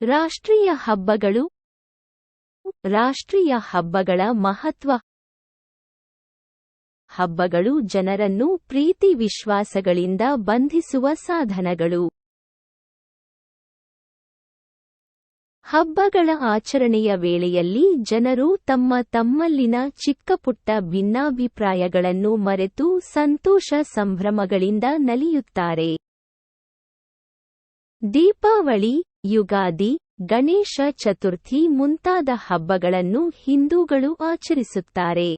ರಾಷ್ಟ್ರೀಯ ಹಬ್ಬಗಳು. ರಾಷ್ಟ್ರೀಯ ಹಬ್ಬಗಳ ಮಹತ್ವ. ಹಬ್ಬಗಳು ಜನರನ್ನು ಪ್ರೀತಿ ವಿಶ್ವಾಸಗಳಿಂದ ಬಂಧಿಸುವ ಸಾಧನಗಳು. ಹಬ್ಬಗಳ ಆಚರಣೆಯ ವೇಳೆಯಲ್ಲಿ ಜನರು ತಮ್ಮ ತಮ್ಮಲ್ಲಿನ ಚಿಕ್ಕಪುಟ್ಟ ಭಿನ್ನಾಭಿಪ್ರಾಯಗಳನ್ನು ಮರೆತು ಸಂತೋಷ ಸಂಭ್ರಮಗಳಿಂದ ನಲಿಯುತ್ತಾರೆ. ದೀಪಾವಳಿ ಯುಗಾದಿ, ಗಣೇಶ ಚತುರ್ಥಿ ಮುಂತಾದ ಹಬ್ಬಗಳನ್ನು ಹಿಂದೂಗಳು ಆಚರಿಸುತ್ತಾರೆ.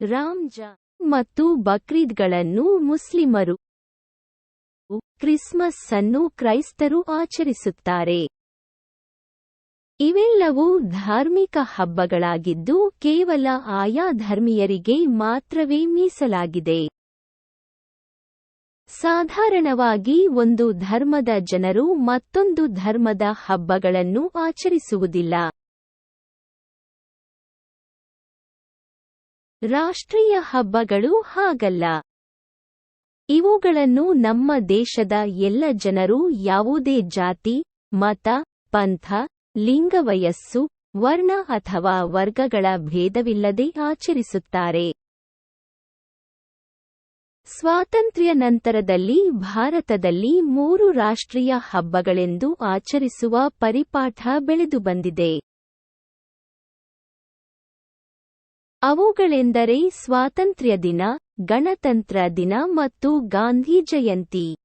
ರಾಮ್ಜ ಮತ್ತು ಬಕ್ರೀದ್ಗಳನ್ನು ಮುಸ್ಲಿಮರು ಕ್ರಿಸ್ಮಸ್ ಅನ್ನು ಕ್ರೈಸ್ತರು ಆಚರಿಸುತ್ತಾರೆ. ಇವೆಲ್ಲವೂ ಧಾರ್ಮಿಕ ಹಬ್ಬಗಳಾಗಿದ್ದು ಕೇವಲ ಆಯಾ ಧರ್ಮೀಯರಿಗೆ ಮಾತ್ರವೇ ಮೀಸಲಾಗಿದೆ. ಸಾಧಾರಣವಾಗಿ ಒಂದು ಧರ್ಮದ ಜನರು ಮತ್ತೊಂದು ಧರ್ಮದ ಹಬ್ಬಗಳನ್ನು ಆಚರಿಸುವುದಿಲ್ಲ. ರಾಷ್ಟ್ರೀಯ ಹಬ್ಬಗಳು ಹಾಗಲ್ಲ. ಇವುಗಳನ್ನು ನಮ್ಮ ದೇಶದ ಎಲ್ಲ ಜನರು ಯಾವುದೇ ಜಾತಿ, ಮತ, ಪಂಥ, ಲಿಂಗವಯಸ್ಸು, ವರ್ಣ ಅಥವಾ ವರ್ಗಗಳ ಭೇದವಿಲ್ಲದೆ ಆಚರಿಸುತ್ತಾರೆ. ಸ್ವಾತಂತ್ರ್ಯ ನಂತರದಲ್ಲಿ ಭಾರತದಲ್ಲಿ ಮೂರು ರಾಷ್ಟ್ರೀಯ ಹಬ್ಬಗಳೆಂದು ಆಚರಿಸುವ ಪರಿಪಾಠ ಬೆಳೆದು ಬಂದಿದೆ. ಅವುಗಳೆಂದರೆ ಸ್ವಾತಂತ್ರ್ಯ ದಿನ, ಗಣತಂತ್ರ ದಿನ ಮತ್ತು ಗಾಂಧಿ ಜಯಂತಿ.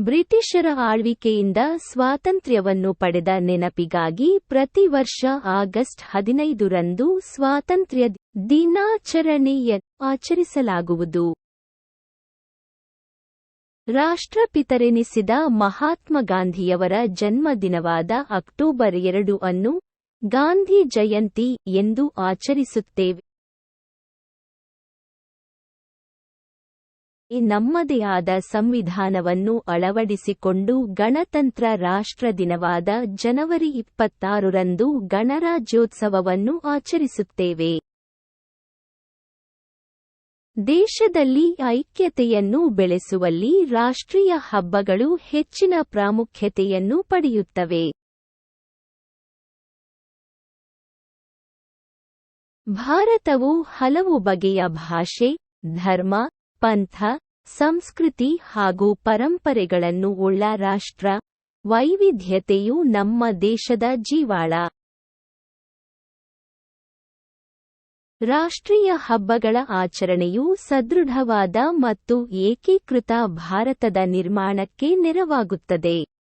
ಬ್ರಿಟಿಷರ ಆಳ್ವಿಕೆಯಿಂದ ಸ್ವಾತಂತ್ರ್ಯವನ್ನು ಪಡೆದ ನೆನಪಿಗಾಗಿ ಪ್ರತಿ ವರ್ಷ ಆಗಸ್ಟ್ ಹದಿನೈದರಂದು ಸ್ವಾತಂತ್ರ್ಯ ದಿನಾಚರಣೆಯ ಆಚರಿಸಲಾಗುವುದು. ರಾಷ್ಟ್ರಪಿತರೆನಿಸಿದ ಮಹಾತ್ಮ ಗಾಂಧಿಯವರ ಜನ್ಮದಿನವಾದ ಅಕ್ಟೋಬರ್ ಎರಡು ಅನ್ನು ಗಾಂಧಿ ಜಯಂತಿ ಎಂದು ಆಚರಿಸುತ್ತೇವೆ. ನಮ್ಮದೇ ಆದ ಸಂವಿಧಾನವನ್ನು ಅಳವಡಿಸಿಕೊಂಡು ಗಣತಂತ್ರ ರಾಷ್ಟ್ರ ದಿನವಾದ ಜನವರಿ ಇಪ್ಪತ್ತಾರರಂದು ಗಣರಾಜ್ಯೋತ್ಸವವನ್ನು ಆಚರಿಸುತ್ತೇವೆ. ದೇಶದಲ್ಲಿ ಐಕ್ಯತೆಯನ್ನು ಬೆಳೆಸುವಲ್ಲಿ ರಾಷ್ಟ್ರೀಯ ಹಬ್ಬಗಳು ಹೆಚ್ಚಿನ ಪ್ರಾಮುಖ್ಯತೆಯನ್ನು ಪಡೆಯುತ್ತವೆ. ಭಾರತವು ಹಲವು ಬಗೆಯ ಭಾಷೆ, ಧರ್ಮ ಪಂಥ, ಸಂಸ್ಕೃತಿ ಹಾಗೂ ಪರಂಪರೆಗಳನ್ನು ಉಳ್ಳ ರಾಷ್ಟ್ರ, ವೈವಿಧ್ಯತೆಯು ನಮ್ಮ ದೇಶದ ಜೀವಾಳ. ರಾಷ್ಟ್ರೀಯ ಹಬ್ಬಗಳ ಆಚರಣೆಯು ಸದೃಢವಾದ ಮತ್ತು ಏಕೀಕೃತ ಭಾರತದ ನಿರ್ಮಾಣಕ್ಕೆ ನೆರವಾಗುತ್ತದೆ.